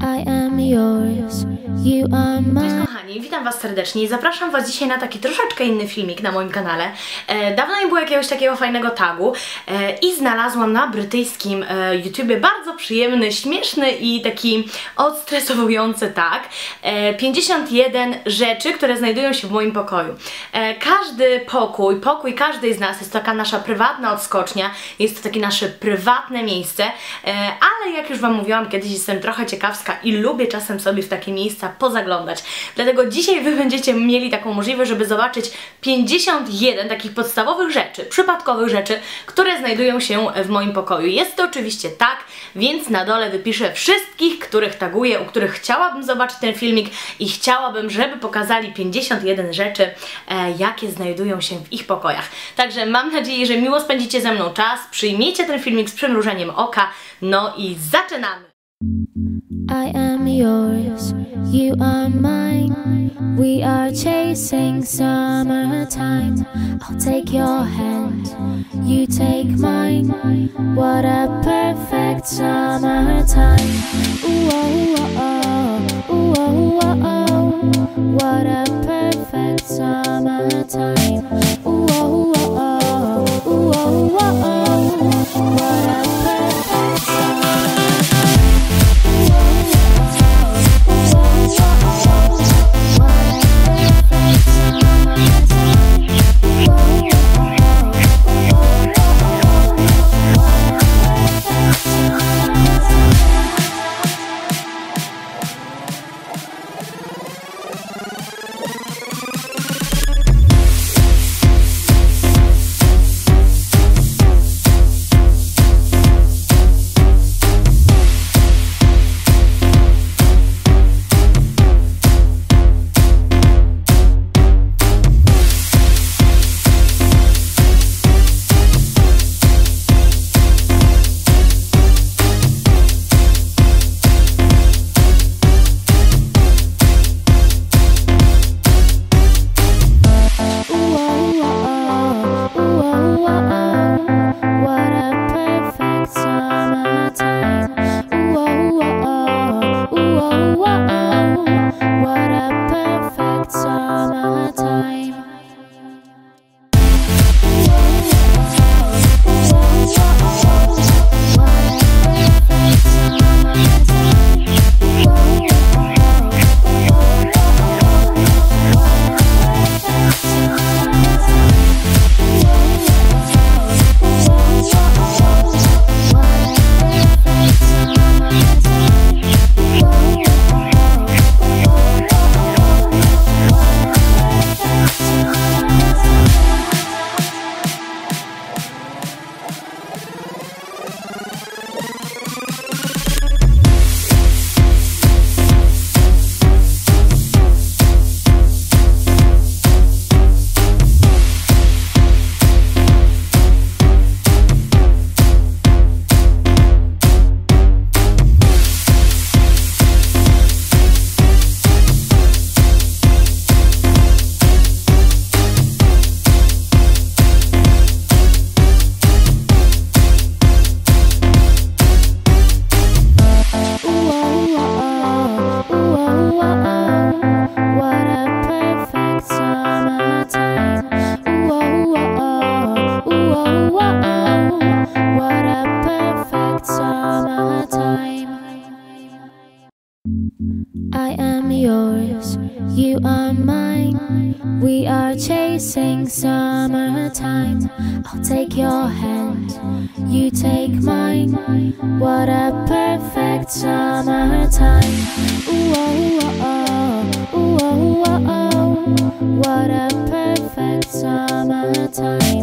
I am yours, you are mine. kochani, witam Was serdecznie i zapraszam Was dzisiaj na taki troszeczkę inny filmik na moim kanale. E, dawno nie było jakiegoś takiego fajnego tagu e, i znalazłam na brytyjskim e, YouTubie bardzo przyjemny, śmieszny i taki odstresowujący tag. E, 51 rzeczy, które znajdują się w moim pokoju. E, każdy pokój, pokój każdej z nas jest taka nasza prywatna odskocznia, jest to takie nasze prywatne miejsce, e, ale jak już Wam mówiłam, kiedyś jestem trochę ciekawska i lubię czasem sobie w takie miejsca pozaglądać. Dlatego dzisiaj Wy będziecie mieli taką możliwość, żeby zobaczyć 51 takich podstawowych rzeczy, przypadkowych rzeczy, które znajdują się w moim pokoju. Jest to oczywiście tak, więc na dole wypiszę wszystkich, których taguję, u których chciałabym zobaczyć ten filmik i chciałabym, żeby pokazali 51 rzeczy, e, jakie znajdują się w ich pokojach. Także mam nadzieję, że miło spędzicie ze mną czas, przyjmiecie ten filmik z przymrużeniem oka, no i zaczynamy! I am yours, you are mine. We are chasing summertime. I'll take your hand, you take mine. What a perfect summertime. Ooh, oh, oh, oh. Perfect summertime. I am yours, you are mine. We are chasing summertime. I'll take your hand, you take mine. What a perfect summertime. Ooh, oh, oh, oh. Ooh, oh, oh, oh. time.